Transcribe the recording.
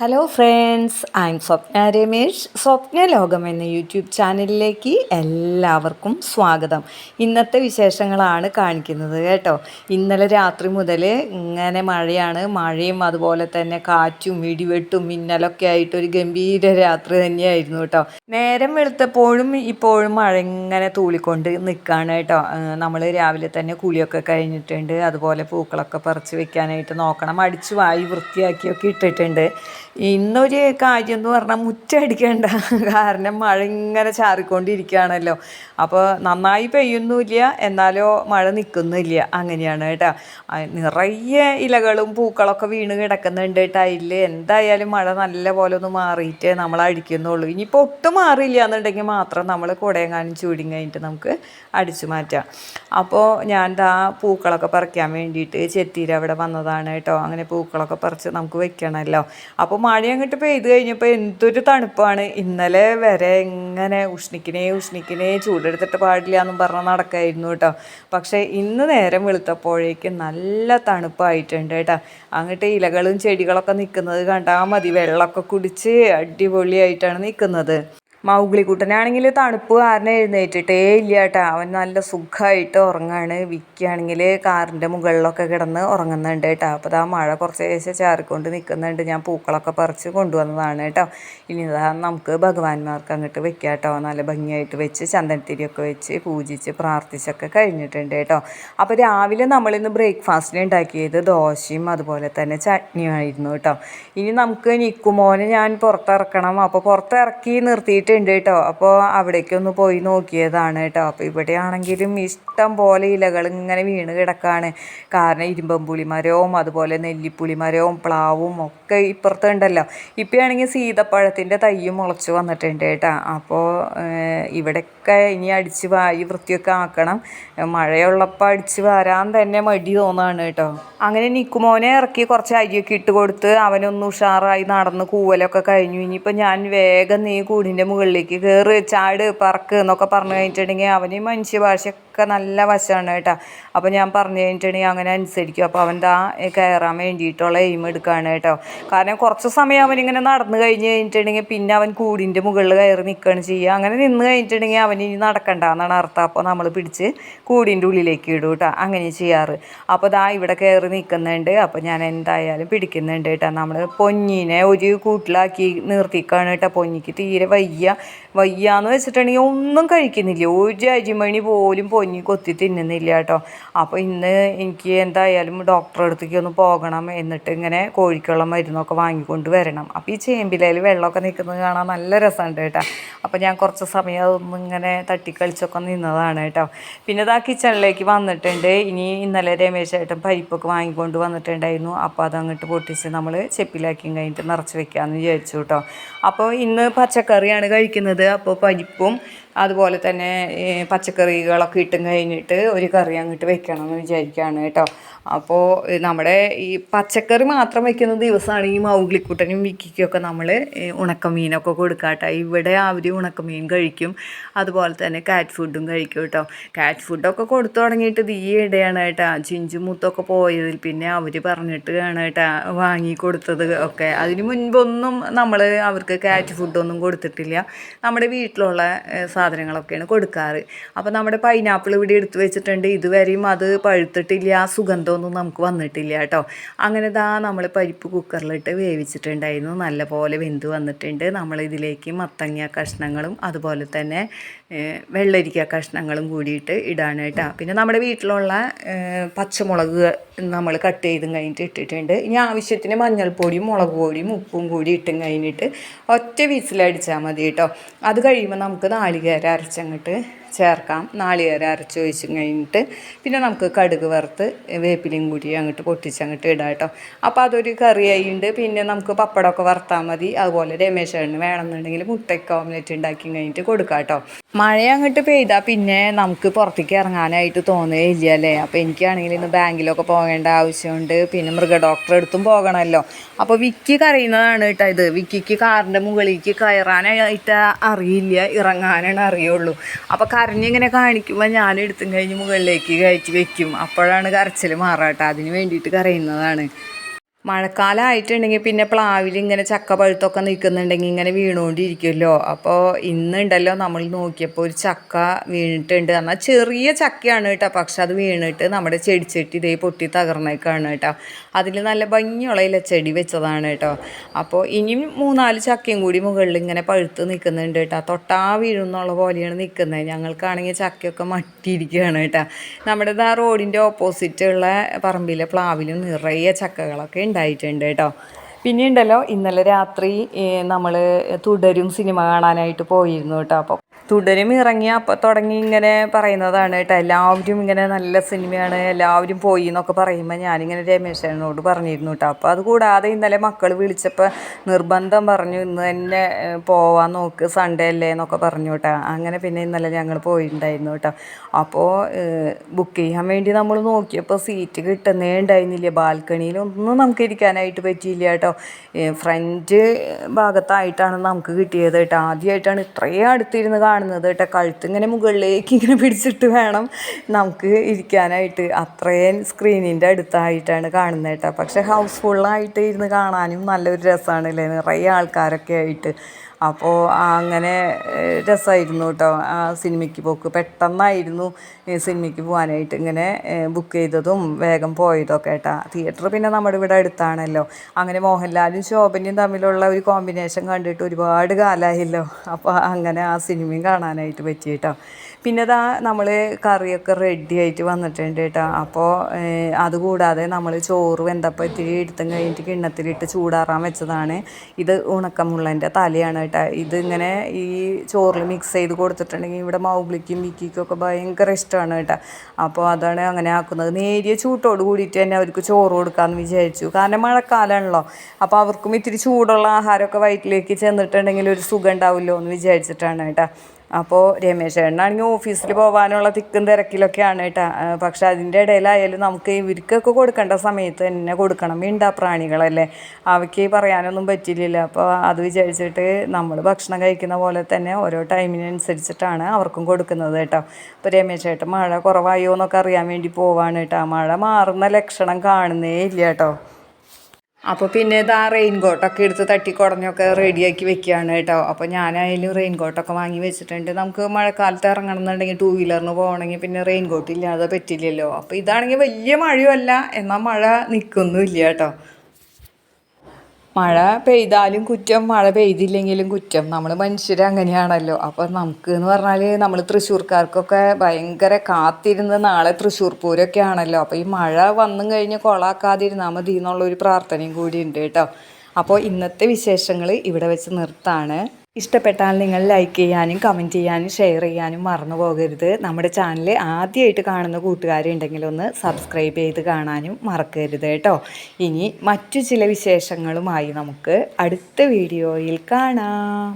Hello friends I'm Swapna Ramesh Swapna ലോകം എന്ന YouTube ചാനലിലേക്ക് എല്ലാവർക്കും സ്വാഗതം. ഇന്നത്തെ വിശേഷങ്ങളാണ് കാണിക്കുന്നത് കേട്ടോ. ഇന്നലെ രാത്രി മുതൽ ഇങ്ങനെ മഴയാണ്. മഴയും അതുപോലെ തന്നെ കാറ്റും ഇടിവെട്ടും മിന്നലൊക്കെ ആയിട്ട് ഒരു ഗംഭീര രാത്രി തന്നെയായിരുന്നു കേട്ടോ. നേരം വെളുത്തപ്പോഴും ഇപ്പോഴും മഴ ഇങ്ങനെ തൂളിക്കൊണ്ട് നിൽക്കുകയാണ് കേട്ടോ. നമ്മൾ രാവിലെ തന്നെ കുളിയൊക്കെ കഴിഞ്ഞിട്ടുണ്ട്. അതുപോലെ പൂക്കളൊക്കെ പറിച്ച് വെക്കാനായിട്ട് നോക്കണം. അടിച്ച് വായി വൃത്തിയാക്കിയൊക്കെ ഇട്ടിട്ടുണ്ട്. ഇന്നൊരു കാര്യം എന്ന് പറഞ്ഞാൽ മുറ്റടിക്കേണ്ട. കാരണം മഴ ഇങ്ങനെ ചാറിക്കൊണ്ടിരിക്കുകയാണല്ലോ. അപ്പോൾ നന്നായി പെയ്യുന്നുമില്ല എന്നാലോ മഴ നിൽക്കുന്നില്ല അങ്ങനെയാണ് കേട്ടോ. നിറയെ ഇലകളും പൂക്കളൊക്കെ വീണ് കിടക്കുന്നുണ്ട് ടൈലിൽ എന്തായാലും മഴ നല്ല പോലെ ഒന്ന് മാറിയിട്ട് നമ്മൾ അടിക്കുന്നുള്ളൂ. ഇനിയിപ്പോൾ ഒട്ടും മാറിയില്ല എന്നുണ്ടെങ്കിൽ മാത്രം നമ്മൾ കുടയെങ്ങാനും ചൂടി കഴിഞ്ഞിട്ട് നമുക്ക് അടിച്ചു മാറ്റാം. അപ്പോൾ ഞാൻ ദാ പൂക്കളൊക്കെ പറിക്കാൻ വേണ്ടിയിട്ട് ചെത്തിയിൽ അവിടെ വന്നതാണ് കേട്ടോ. അങ്ങനെ പൂക്കളൊക്കെ പറിച്ച് നമുക്ക് വെക്കണമല്ലോ അപ്പോൾ മഴ അങ്ങോട്ട് പെയ്ത് കഴിഞ്ഞപ്പോൾ എന്തൊരു തണുപ്പാണ്. ഇന്നലെ വരെ എങ്ങനെ ഉഷ്ണിക്കണേ ഉഷ്ണിക്കണേ ചൂടെടുത്തിട്ട് പാടില്ല എന്നും പറഞ്ഞ് നടക്കായിരുന്നു കേട്ടോ. പക്ഷേ ഇന്ന് നേരം വെളുത്തപ്പോഴേക്ക് നല്ല തണുപ്പായിട്ടുണ്ട് കേട്ടോ. അങ്ങോട്ട് ഇലകളും ചെടികളൊക്കെ നിൽക്കുന്നത് കണ്ടാൽ മതി. വെള്ളമൊക്കെ കുടിച്ച് അടിപൊളിയായിട്ടാണ് നിൽക്കുന്നത് മൗഗ്ലിക്കുട്ടനാണെങ്കിൽ തണുപ്പ് കാരണം എഴുന്നേറ്റിട്ടേ ഇല്ല കേട്ടോ. അവൻ നല്ല സുഖമായിട്ട് ഉറങ്ങാണ്. വിക്കാണെങ്കിൽ കാറിന്റെ മുകളിലൊക്കെ കിടന്ന് ഉറങ്ങുന്നുണ്ട് കേട്ടോ. അപ്പോൾ ഇതാ മഴ കുറച്ച് ശേഷം ചാറിക്കൊണ്ട് നിൽക്കുന്നുണ്ട്. ഞാൻ പൂക്കളൊക്കെ പറിച്ച് കൊണ്ടുവന്നതാണ് കേട്ടോ. ഇനി ഇതാ നമുക്ക് ഭഗവാന്മാർക്ക് അങ്ങോട്ട് വെക്കാം കേട്ടോ. നല്ല ഭംഗിയായിട്ട് വെച്ച് ചന്ദനത്തിരിയൊക്കെ വെച്ച് പൂജിച്ച് പ്രാർത്ഥിച്ചൊക്കെ കഴിഞ്ഞിട്ടുണ്ട് കേട്ടോ. അപ്പോൾ രാവിലെ നമ്മളിന്ന് ബ്രേക്ക്ഫാസ്റ്റിന് ഉണ്ടാക്കിയത് ദോശയും അതുപോലെ തന്നെ ചട്നിയും ആയിരുന്നു കേട്ടോ. ഇനി നമുക്ക് നിൽക്കുമോനെ ഞാൻ പുറത്തിറക്കണം. അപ്പോൾ പുറത്തിറക്കി നിർത്തിയിട്ടുണ്ട് കേട്ടോ. അപ്പോൾ അവിടേക്കൊന്ന് പോയി നോക്കിയതാണ് കേട്ടോ. അപ്പോൾ ഇവിടെയാണെങ്കിലും ഇഷ്ടം പോലെ ഇലകൾ ഇങ്ങനെ വീണ് കിടക്കാണ്. കാരണം ഇരുമ്പമ്പുളി മരവും അതുപോലെ നെല്ലിപ്പുളി മരവും പ്ലാവും ഒക്കെ ഇപ്പുറത്തുണ്ടല്ലോ ഇപ്പോൾ ആണെങ്കിൽ സീതപ്പഴത്തിന്റെ തയ്യും മുളച്ച് വന്നിട്ടുണ്ട് കേട്ടോ. അപ്പോൾ ഇവിടെയൊക്കെ ഇനി അടിച്ച് വാരി വൃത്തിയൊക്കെ ആക്കണം. മഴയുള്ളപ്പോൾ അടിച്ച് വരാൻ തന്നെ മടി തോന്നാണ് കേട്ടോ. അങ്ങനെ നിക്കുമോനെ ഇറക്കി കുറച്ച് അരിയൊക്കെ ഇട്ട് കൊടുത്ത് അവനൊന്ന് ഉഷാറായി നടന്ന് കൂവലൊക്കെ കഴിഞ്ഞു. ഇനിയിപ്പോൾ ഞാൻ വേഗം നീ കൂടിന്റെ മുകളിലേക്ക് കയറ് ചാട് പറക്ക് എന്നൊക്കെ പറഞ്ഞു കഴിഞ്ഞിട്ടുണ്ടെങ്കിൽ അവന് മനുഷ്യ ഭാഷയൊക്കെ നല്ല വശമാണ് കേട്ടോ. അപ്പോൾ ഞാൻ പറഞ്ഞു കഴിഞ്ഞിട്ടുണ്ടെങ്കിൽ അങ്ങനെ അനുസരിക്കും. അപ്പോൾ അവന്റെ ആ കയറാൻ വേണ്ടിയിട്ടുള്ള എയിം എടുക്കുകയാണ് കേട്ടോ. കാരണം കുറച്ച് സമയം അവനിങ്ങനെ നടന്നു കഴിഞ്ഞ് കഴിഞ്ഞിട്ടുണ്ടെങ്കിൽ പിന്നെ അവൻ കൂടിന്റെ മുകളിൽ കയറി നിൽക്കുകയാണ് ചെയ്യുക. അങ്ങനെ നിന്ന് കഴിഞ്ഞിട്ടുണ്ടെങ്കിൽ അവൻ ഇനി നടക്കണ്ട എന്നാണ് അർത്ഥം. അപ്പോൾ നമ്മൾ പിടിച്ച് കൂടിന്റെ ഉള്ളിലേക്ക് ഇടും കേട്ടോ. അങ്ങനെ ചെയ്യാറ്. അപ്പോൾ ദാ ഇവിടെ കയറി നിൽക്കുന്നുണ്ട് അപ്പോൾ ഞാൻ എന്തായാലും പിടിക്കുന്നുണ്ട് കേട്ടോ. നമ്മൾ പൊന്നിനെ ഒരു കൂട്ടിലാക്കി നിർത്തിക്കാണ് കേട്ടോ. പൊന്നിക്ക് തീരെ വയ്യ. വയ്യാന്ന് വെച്ചിട്ടുണ്ടെങ്കിൽ ഒന്നും കഴിക്കുന്നില്ല. ഒരു അരിമണി പോലും പൊന്നി കൊത്തി തിന്നുന്നില്ല കേട്ടോ. അപ്പോൾ ഇന്ന് എനിക്ക് എന്തായാലും ഡോക്ടറെ അടുത്തേക്ക് ഒന്ന് പോകണം. എന്നിട്ട് ഇങ്ങനെ കോഴിക്കുള്ള മരുന്നൊക്കെ വാങ്ങിക്കൊണ്ട് വരണം. അപ്പോൾ ഈ ചേമ്പിലയിൽ വെള്ളമൊക്കെ നിൽക്കുന്നത് കാണാൻ നല്ല രസമുണ്ട് കേട്ടോ. അപ്പോൾ ഞാൻ കുറച്ച് സമയം അതൊന്നും ഇങ്ങനെ തട്ടിക്കളിച്ചൊക്കെ നിന്നതാണ് കേട്ടോ. പിന്നെ ഇതാ കിച്ചണിലേക്ക് വന്നിട്ടുണ്ട്. ഇനി ഇന്നലെ രമേശ് ചേട്ടൻ പരിപ്പൊക്കെ വാങ്ങിക്കൊണ്ട് വന്നിട്ടുണ്ടായിരുന്നു. അപ്പോൾ അതങ്ങോട്ട് പൊട്ടിച്ച് നമ്മൾ ചെപ്പിലാക്കിയും കഴിഞ്ഞിട്ട് നിറച്ച് വെക്കാമെന്ന് വിചാരിച്ചു കേട്ടോ. അപ്പോൾ ഇന്ന് പച്ചക്കറിയാണ് കഴിക്കുന്നത്. അപ്പോൾ പരിപ്പും അതുപോലെ തന്നെ പച്ചക്കറികളൊക്കെ ഇട്ടും കഴിഞ്ഞിട്ട് ഒരു കറി അങ്ങോട്ട് വെക്കണം എന്ന് വിചാരിക്കുകയാണ് കേട്ടോ. അപ്പോൾ നമ്മുടെ ഈ പച്ചക്കറി മാത്രം വെക്കുന്ന ദിവസമാണ് ഈ മൗഗ്ലിക്കൂട്ടനും വിക്കിക്കൊക്കെ നമ്മൾ ഉണക്കമീനൊക്കെ കൊടുക്കാട്ടോ ഇവിടെ അവർ ഉണക്കമീൻ കഴിക്കും. അതുപോലെ തന്നെ കാറ്റ് ഫുഡും കഴിക്കും കേട്ടോ. കാറ്റ് ഫുഡൊക്കെ കൊടുത്തു തുടങ്ങിയിട്ട് ഇത് ഈ ഇടയാണ് കേട്ടോ. ചിഞ്ചു മുത്തൊക്കെ പോയതിൽ പിന്നെ അവർ പറഞ്ഞിട്ട് ആണ് കേട്ടോ വാങ്ങി കൊടുത്തത് ഒക്കെ. അതിന് മുൻപൊന്നും നമ്മൾ അവർക്ക് കാറ്റ് ഫുഡൊന്നും കൊടുത്തിട്ടില്ല. നമ്മുടെ വീട്ടിലുള്ള ഏഹ്, സാധനങ്ങളൊക്കെയാണ് കൊടുക്കാറ്. അപ്പോൾ നമ്മുടെ പൈനാപ്പിൾ ഇവിടെ എടുത്തു വെച്ചിട്ടുണ്ട്. ഇതുവരെയും അത് പഴുത്തിട്ടില്ല ആ സുഗന്ധമൊന്നും നമുക്ക് വന്നിട്ടില്ല കേട്ടോ. അങ്ങനെ ദാ നമ്മൾ പരിപ്പ് കുക്കറിലിട്ട് വേവിച്ചിട്ടുണ്ടായിരുന്നു. നല്ല പോലെ വെന്ത് വന്നിട്ടുണ്ട്. നമ്മൾ ഇതിലേക്ക് മത്തങ്ങ കഷ്ണങ്ങളും അതുപോലെ തന്നെ വെള്ളരിക്ക കഷ്ണങ്ങളും കൂടിയിട്ട് ഇടാണ് പിന്നെ നമ്മുടെ വീട്ടിലുള്ള പച്ചമുളക് നമ്മൾ കട്ട് ചെയ്തും കഴിഞ്ഞിട്ട് ഇട്ടിട്ടുണ്ട്. ഇനി ആവശ്യത്തിന് മഞ്ഞൾപ്പൊടിയും മുളക് പൊടിയും ഉപ്പും കൂടി ഇട്ടും കഴിഞ്ഞിട്ട് ഒറ്റ വീസിലടിച്ചാൽ മതി കേട്ടോ. അത് കഴിയുമ്പോൾ നമുക്ക് നാളികേരം അരച്ചങ്ങോട്ട് ചേർക്കാം. നാളികേര അരച്ച് ഒഴിച്ച് കഴിഞ്ഞിട്ട് പിന്നെ നമുക്ക് കടുക് വറുത്ത് വേപ്പിലയും കൂടി അങ്ങോട്ട് പൊട്ടിച്ച് അങ്ങോട്ട് ഇടാം കേട്ടോ. അപ്പോൾ അതൊരു കറിയായിട്ടുണ്ട് പിന്നെ നമുക്ക് പപ്പടമൊക്കെ വറുത്താൽ മതി. അതുപോലെ രമേശേട്ടന് വേണമെന്നുണ്ടെങ്കിൽ മുട്ടയ്ക്ക് ഓംലെറ്റ് ഉണ്ടാക്കി കഴിഞ്ഞിട്ട് കൊടുക്കാം കേട്ടോ. മഴ അങ്ങോട്ട് പെയ്താൽ പിന്നെ നമുക്ക് പുറത്തേക്ക് ഇറങ്ങാനായിട്ട് തോന്നുകയില്ല അല്ലേ? അപ്പോൾ എനിക്കാണെങ്കിൽ ഇന്ന് ബാങ്കിലൊക്കെ പോകേണ്ട ആവശ്യമുണ്ട്. പിന്നെ മൃഗ ഡോക്ടറെ അടുത്തും പോകണമല്ലോ. അപ്പോൾ വിക്കി കരയുന്നതാണ് കേട്ടോ ഇത്. വിക്കിക്ക് കാറിന്റെ മുകളിലേക്ക് കയറാനായിട്ട് അറിയില്ല. ഇറങ്ങാനാണ് അറിയുള്ളൂ. അപ്പോൾ കരഞ്ഞിങ്ങനെ കാണിക്കുമ്പോൾ ഞാൻ എടുത്തും കഴിഞ്ഞ് മുകളിലേക്ക് കയറ്റി വെക്കും. അപ്പോഴാണ് കരച്ചിൽ മാറാട്ടോ. അതിന് വേണ്ടിയിട്ട് കരയുന്നതാണ്. മഴക്കാലമായിട്ടുണ്ടെങ്കിൽ പിന്നെ പ്ലാവിൽ ഇങ്ങനെ ചക്ക പഴുത്തൊക്കെ നിൽക്കുന്നുണ്ടെങ്കിൽ ഇങ്ങനെ വീണുകൊണ്ടിരിക്കുമല്ലോ. അപ്പോൾ ഇന്നുണ്ടല്ലോ നമ്മൾ നോക്കിയപ്പോൾ ഒരു ചക്ക വീണിട്ടുണ്ട്. എന്നാൽ ചെറിയ ചക്കയാണ് കേട്ടോ. പക്ഷെ അത് വീണിട്ട് നമ്മുടെ ചെടിച്ചട്ടി ഇതേ പൊട്ടി തകർന്നേക്കാണ് കേട്ടോ. അതിൽ നല്ല ഭംഗിയുള്ള ചെടി വെച്ചതാണ് കേട്ടോ. അപ്പോൾ ഇനിയും മൂന്നാൽ ചക്കയും കൂടി മുകളിൽ ഇങ്ങനെ പഴുത്ത് നിൽക്കുന്നുണ്ട് കേട്ടോ. തൊട്ടാ വീഴുന്നുള്ള പോലെയാണ് നിൽക്കുന്നത്. ഞങ്ങൾക്കാണെങ്കിൽ ചക്കയൊക്കെ മട്ടിയിരിക്കുകയാണ് കേട്ടോ. നമ്മുടെ ആ റോഡിന്റെ ഓപ്പോസിറ്റുള്ള പറമ്പിലെ പ്ലാവിലും നിറയെ ചക്കകളൊക്കെ ഉണ്ടായിട്ടുണ്ട് കേട്ടോ. പിന്നെ ഉണ്ടല്ലോ ഇന്നലെ രാത്രി നമ്മൾ തുടരും സിനിമ കാണാനായിട്ട് പോയിരുന്നു കേട്ടോ. അപ്പോൾ തുടരും ഇറങ്ങി അപ്പം തുടങ്ങി ഇങ്ങനെ പറയുന്നതാണ് കേട്ടോ. എല്ലാവരും ഇങ്ങനെ നല്ല സിനിമയാണ് എല്ലാവരും പോയി എന്നൊക്കെ പറയുമ്പോൾ ഞാനിങ്ങനെ രമേശനോട് പറഞ്ഞിരുന്നു കേട്ടോ. അപ്പോൾ അത് കൂടാതെ ഇന്നലെ മക്കൾ വിളിച്ചപ്പോൾ നിർബന്ധം പറഞ്ഞു ഇന്ന് തന്നെ പോവാൻ നോക്ക് സൺഡേ അല്ലേ? എന്നൊക്കെ പറഞ്ഞു കേട്ടോ. അങ്ങനെ പിന്നെ ഇന്നലെ ഞങ്ങൾ പോയിട്ടുണ്ടായിരുന്നു കേട്ടോ. അപ്പോൾ ബുക്ക് ചെയ്യാൻ വേണ്ടി നമ്മൾ നോക്കിയപ്പോൾ സീറ്റ് കിട്ടുന്നേ ഉണ്ടായിരുന്നില്ല ബാൽക്കണിയിലൊന്നും നമുക്ക് ഇരിക്കാനായിട്ട് പറ്റിയില്ല കേട്ടോ. ഫ്രണ്ട് ഭാഗത്തായിട്ടാണ് നമുക്ക് കിട്ടിയത് കേട്ടോ. ആദ്യമായിട്ടാണ് ഇത്രയും അടുത്തിരുന്ന് കാണുന്നത് കേട്ടോ. കഴുത്ത് ഇങ്ങനെ മുകളിലേക്ക് ഇങ്ങനെ പിടിച്ചിട്ട് വേണം നമുക്ക് ഇരിക്കാനായിട്ട്. അത്രയും സ്ക്രീനിന്റെ അടുത്തായിട്ടാണ് കാണുന്നത് കേട്ടോ. പക്ഷേ ഹൗസ്ഫുള്ളായിട്ട് ഇരുന്ന് കാണാനും നല്ലൊരു രസമാണ് അല്ലേ? നിറയെ ആൾക്കാരൊക്കെ ആയിട്ട്. അപ്പോൾ അങ്ങനെ രസമായിരുന്നു കേട്ടോ ആ സിനിമയ്ക്ക് പോക്ക്. പെട്ടെന്നായിരുന്നു സിനിമയ്ക്ക് പോകാനായിട്ട് ഇങ്ങനെ ബുക്ക് ചെയ്തതും വേഗം പോയതൊക്കെ കേട്ടാ തിയേറ്റർ പിന്നെ നമ്മുടെ ഇവിടെ അടുത്താണല്ലോ. അങ്ങനെ മോഹൻലാലും ശോഭനയും തമ്മിലുള്ള ഒരു കോമ്പിനേഷൻ കണ്ടിട്ട് ഒരുപാട് കാലമായല്ലോ അപ്പോൾ അങ്ങനെ ആ സിനിമയും കാണാനായിട്ട് പറ്റി കേട്ടോ പിന്നെ ഇതാ നമ്മൾ കറിയൊക്കെ റെഡി ആയിട്ട് വന്നിട്ടുണ്ട് കേട്ടോ അപ്പോൾ അതുകൂടാതെ നമ്മൾ ചോറ് വെന്തപ്പോൾ ഇത്തിരി എടുത്തും കഴിഞ്ഞിട്ട് കിണ്ണത്തിലിട്ട് ചൂടാറാൻ വെച്ചതാണ്. ഇത് ഉണക്കമുള്ളതിന്റെ തലയാണ് കേട്ടോ ഇതിങ്ങനെ ഈ ചോറിൽ മിക്സ് ചെയ്ത് കൊടുത്തിട്ടുണ്ടെങ്കിൽ ഇവിടെ മൗഗ്ലിക്കും വിക്കിക്കും ഒക്കെ ഭയങ്കര ഇഷ്ടമാണ് കേട്ടോ അപ്പോൾ അതാണ് അങ്ങനെ ആക്കുന്നത്. നേരിയ ചൂട്ടോട് കൂടിയിട്ട് തന്നെ അവർക്ക് ചോറ് കൊടുക്കാമെന്ന് വിചാരിച്ചു. കാരണം മഴക്കാലമാണല്ലോ അപ്പോൾ അവർക്കും ഇത്തിരി ചൂടുള്ള ആഹാരമൊക്കെ വയറ്റിലേക്ക് ചെന്നിട്ടുണ്ടെങ്കിൽ ഒരു സുഖം ഉണ്ടാവില്ലോ എന്ന് വിചാരിച്ചിട്ടാണ് കേട്ടോ അപ്പോൾ രമേശ് ചേട്ടനാണെങ്കിൽ ഓഫീസിൽ പോകാനുള്ള തിക്കും തിരക്കിലൊക്കെയാണ് കേട്ടോ. പക്ഷെ അതിന്റെ ഇടയിലായാലും നമുക്ക് ഇവർക്കൊക്കെ കൊടുക്കേണ്ട സമയത്ത് തന്നെ കൊടുക്കണം. വീണ്ട പ്രാണികളല്ലേ അവയ്ക്ക് പറയാനൊന്നും പറ്റില്ല അപ്പോൾ അത് വിചാരിച്ചിട്ട് നമ്മൾ ഭക്ഷണം കഴിക്കുന്ന പോലെ തന്നെ ഓരോ ടൈമിനനുസരിച്ചിട്ടാണ് അവർക്കും കൊടുക്കുന്നത് കേട്ടോ. അപ്പോൾ രമേശ് ചേട്ടൻ മഴ കുറവായോ എന്നൊക്കെ അറിയാൻ വേണ്ടി പോവാണ് കേട്ടോ. മഴ മാറുന്ന ലക്ഷണം കാണുന്നേ ഇല്ല കേട്ടോ. അപ്പോൾ പിന്നെ ഇതാ റെയിൻ കോട്ടൊക്കെ എടുത്ത് തട്ടി കുടഞ്ഞൊക്കെ റെഡിയാക്കി വെക്കുകയാണ് കേട്ടോ. അപ്പോൾ ഞാനായാലും റെയിൻ കോട്ടൊക്കെ വാങ്ങി വെച്ചിട്ടുണ്ട്. നമുക്ക് മഴക്കാലത്ത് ഇറങ്ങണം എന്നുണ്ടെങ്കിൽ ടൂ വീലറിന് പോകണമെങ്കിൽ പിന്നെ റെയിൻ കോട്ട് ഇല്ലാതെ പറ്റില്ലല്ലോ. അപ്പോൾ ഇതാണെങ്കിൽ വലിയ മഴയുമല്ല. എന്നാൽ മഴ നിൽക്കൊന്നുമില്ല കേട്ടോ. മഴ പെയ്താലും കുറ്റം മഴ പെയ്തില്ലെങ്കിലും കുറ്റം. നമ്മൾ മനുഷ്യർ അങ്ങനെയാണല്ലോ. അപ്പം നമുക്ക് എന്ന് പറഞ്ഞാൽ നമ്മൾ തൃശ്ശൂർക്കാർക്കൊക്കെ ഭയങ്കര കാത്തിരുന്ന് നാളെ തൃശ്ശൂർ പൂരമൊക്കെ ആണല്ലോ. അപ്പോൾ ഈ മഴ വന്നും കഴിഞ്ഞ് കൊളാക്കാതിരുന്നാൽ മതി എന്നുള്ളൊരു പ്രാർത്ഥനയും കൂടി ഉണ്ട് കേട്ടോ. അപ്പോൾ ഇന്നത്തെ വിശേഷങ്ങൾ ഇവിടെ വെച്ച് നിർത്താണ്. ഇഷ്ടപ്പെട്ടാൽ നിങ്ങൾ ലൈക്ക് ചെയ്യാനും കമന്റ് ചെയ്യാനും ഷെയർ ചെയ്യാനും മറന്നു പോകരുത്. നമ്മുടെ ചാനൽ ആദ്യമായിട്ട് കാണുന്ന കൂട്ടുകാരുണ്ടെങ്കിൽ ഒന്ന് സബ്സ്ക്രൈബ് ചെയ്ത് കാണാനും മറക്കരുത് കേട്ടോ. ഇനി മറ്റു ചില വിശേഷങ്ങളുമായി നമുക്ക് അടുത്ത വീഡിയോയിൽ കാണാം.